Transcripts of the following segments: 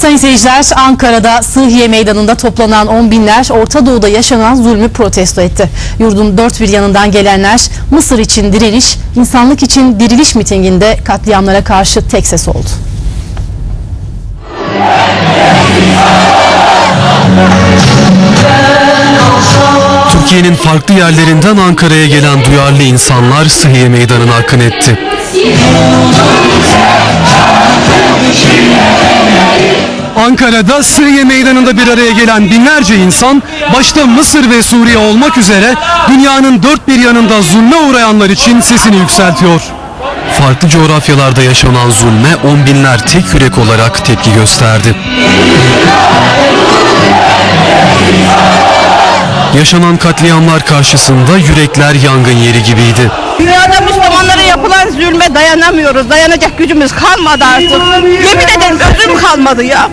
Sayın seyirciler Ankara'da Sıhhiye Meydanı'nda toplanan on binler Orta Doğu'da yaşanan zulmü protesto etti. Yurdun dört bir yanından gelenler Mısır için direniş, insanlık için diriliş mitinginde katliamlara karşı tek ses oldu. Türkiye'nin farklı yerlerinden Ankara'ya gelen duyarlı insanlar Sıhhiye Meydanı'na akın etti. Ankara'da Sıhhiye Meydanı'nda bir araya gelen binlerce insan başta Mısır ve Suriye olmak üzere dünyanın dört bir yanında zulme uğrayanlar için sesini yükseltiyor. Farklı coğrafyalarda yaşanan zulme on binler tek yürek olarak tepki gösterdi. Yaşanan katliamlar karşısında yürekler yangın yeri gibiydi. Dünyada Müslümanlara yapılan zulme dayanamıyoruz. Dayanacak gücümüz kalmadı artık. Yemin ederim özüm kalmadı ya.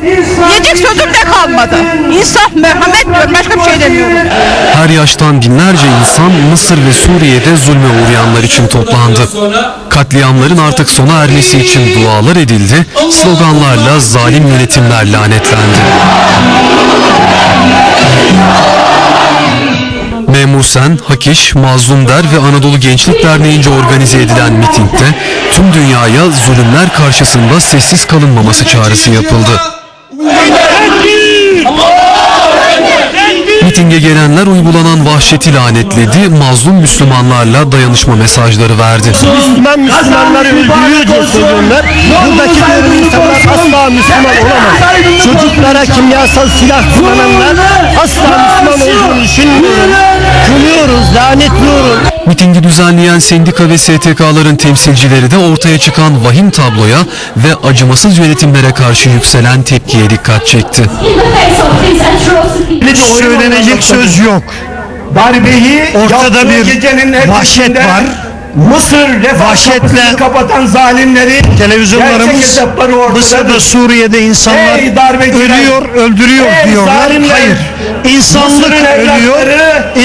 Yiyecek sözüm de kalmadı. İnsaf, merhamet diyorum. Başka bir şey demiyorum. Her yaştan binlerce insan Mısır ve Suriye'de zulme uğrayanlar için toplandı. Katliamların artık sona ermesi için dualar edildi, sloganlarla zalim yönetimler lanetlendi. Memur Sen, Hakiş, Mazlum Der ve Anadolu Gençlik Derneği'nce organize edilen mitingde tüm dünyaya zulümler karşısında sessiz kalınmaması çağrısı yapıldı. Mitinge gelenler uygulanan vahşeti lanetledi, mazlum Müslümanlarla dayanışma mesajları verdi. Müslüman Müslümanları öldürüyor diye söylüyorlar. Buradaki diğer insanlar asla Müslüman olamaz. Çocuklara kimyasal silah kullananlar asla Müslüman olduğunu düşünmüyorum. Kınıyoruz, lanetliyoruz. Mitingi düzenleyen sendika ve STK'ların temsilcileri de ortaya çıkan vahim tabloya ve acımasız yönetimlere karşı yükselen tepkiye dikkat çekti. Söylenecek söz yok. darbeyi Ortada bir gecenin vahşet var. Mısır Vahşetle kapatan zalimleri Televizyonlarımız Mısır'da. Suriye'de insanlar ölüyor, öldürüyor Ey diyorlar. zalimler! Hayır. İnsanlık ölüyor,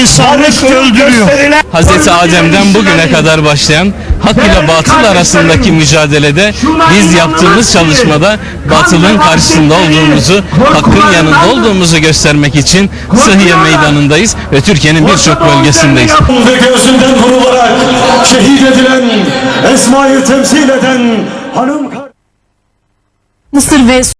insanlık öldürüyor. Hazreti Adem'den bugüne kadar başlayan hak ile batıl arasındaki mücadelede biz yaptığımız çalışmada batılın karşısında olduğumuzu, hakkın yanında olduğumuzu göstermek için Sıhhiye Meydanı'ndayız ve Türkiye'nin birçok bölgesindeyiz. ve gözünden vurularak şehit edilen Esma'yı temsil eden hanım Mısır ve